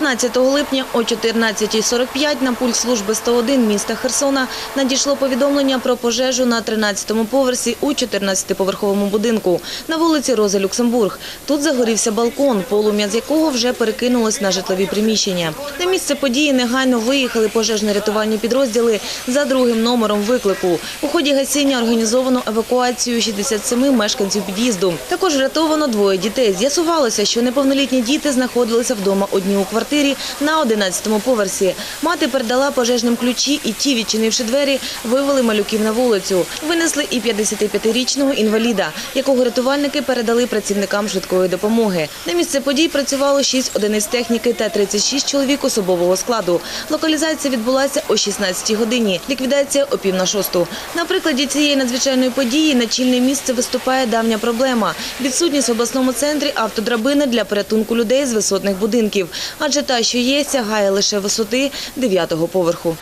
15 липня о 14.45 на пульт служби 101 міста Херсона надійшло повідомлення про пожежу на 13-му поверсі у 14-поверховому будинку на вулиці Роза Люксембург. Тут загорівся балкон, полум'я з якого вже перекинулось на житлові приміщення. На місце події негайно виїхали пожежно-рятувальні підрозділи за другим номером виклику. У ході гасіння організовано евакуацію 67 мешканців під'їзду. Також врятовано двоє дітей. З'ясувалося, що неповнолітні діти знаходилися вдома одні у квартирі на 11-му поверсі. Мати передала пожежним ключі, і ті, відчинивши двері, вивели малюків на вулицю. Винесли і 55-річного інваліда, якого рятувальники передали працівникам швидкої допомоги. На місце подій працювало 6 одиниць техніки та 36 чоловік особового складу. Локалізація відбулася о 16 годині. Ліквідація о пів на шосту. На прикладі цієї надзвичайної події на чільне місце виступає давня проблема – відсутність в обласному центрі автодрабини для порятунку людей з висотних будинків, адже та, що є, сягає лише висоти 9-го поверху.